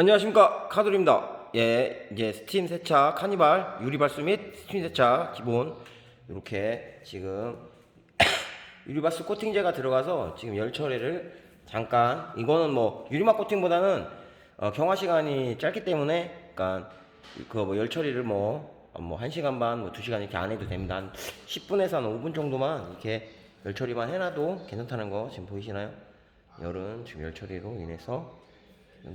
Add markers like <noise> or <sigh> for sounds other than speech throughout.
안녕하십니까 카돌입니다. 예, 이제 스팀 세차 카니발 유리발수 및 스팀 세차 기본 이렇게 지금 <coughs> 유리발수 코팅제가 들어가서 지금 열 처리를 잠깐 이거는 뭐 유리막 코팅보다는 어, 경화 시간이 짧기 때문에 그러니까 그뭐열 처리를 뭐뭐1 시간 반, 뭐 2 시간 이렇게 안 해도 됩니다. 한 10분에서 한 5분 정도만 이렇게 열 처리만 해놔도 괜찮다는 거 지금 보이시나요? 열은 지금 열 처리로 인해서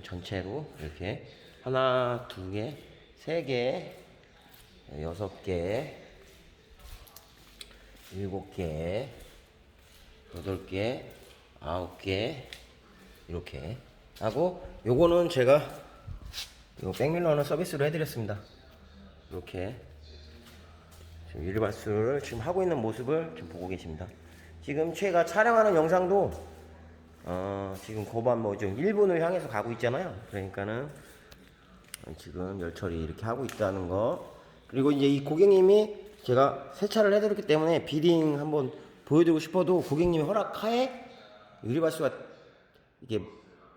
전체로 이렇게 하나, 두 개, 세 개, 여섯 개, 일곱 개, 여덟 개, 아홉 개 이렇게 하고 요거는 제가 요 백밀러는 서비스로 해드렸습니다. 이렇게 지금 유리발수를 지금 하고 있는 모습을 지금 보고 계십니다. 지금 제가 촬영하는 영상도 어, 지금 고반 뭐 지금 일본을 향해서 가고 있잖아요. 그러니까는 지금 열처리 이렇게 하고 있다는 거. 그리고 이제 이 고객님이 제가 세차를 해드렸기 때문에 비딩 한번 보여드리고 싶어도 고객님이 허락하에 유리발수가 이게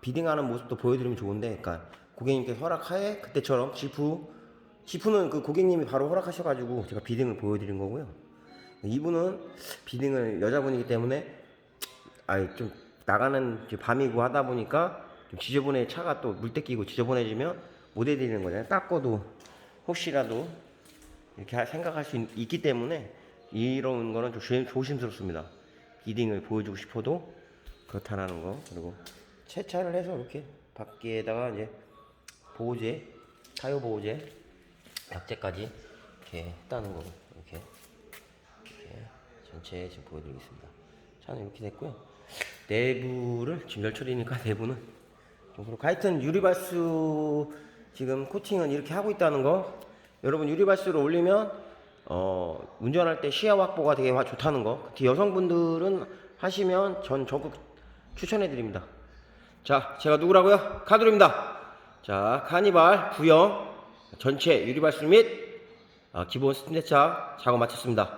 비딩하는 모습도 보여드리면 좋은데, 그러니까 고객님께서 허락하에 그때처럼 지프 지프는 그 고객님이 바로 허락하셔가지고 제가 비딩을 보여드린 거고요. 이분은 비딩을 여자분이기 때문에 아예 좀 나가는 밤이고 하다 보니까 좀 지저분해 차가 또 물때 끼고 지저분해지면 못 해드리는 거잖아요. 닦고도 혹시라도 이렇게 하- 생각할 수 있, 기 때문에 이런 거는 좀 조심, 조심스럽습니다. 비딩을 보여주고 싶어도 그렇다라는 거 그리고 세차를 해서 이렇게 밖에다가 이제 보호제, 타요 보호제, 약제까지 이렇게 했다는 거 이렇게 이렇게 전체 지금 보여드리겠습니다. 차는 이렇게 됐고요. 내부를 지금 열처리니까 <laughs> 내부는 좀 그렇고 하여튼 유리발수 지금 코팅은 이렇게 하고 있다는 거 여러분 유리발수를 올리면 어 운전할 때 시야 확보가 되게 화- 좋다는 거 특히 여성분들은 하시면 전 적극 추천해 드립니다. 자 제가 누구라고요? 카드로입니다. 자 카니발 부영 전체 유리발수 및 아, 기본 스팀대차 작업 마쳤습니다.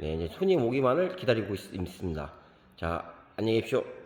네, 이제 손님 오기만을 기다리고 있, 있습니다. 자, 안녕히 계십시오.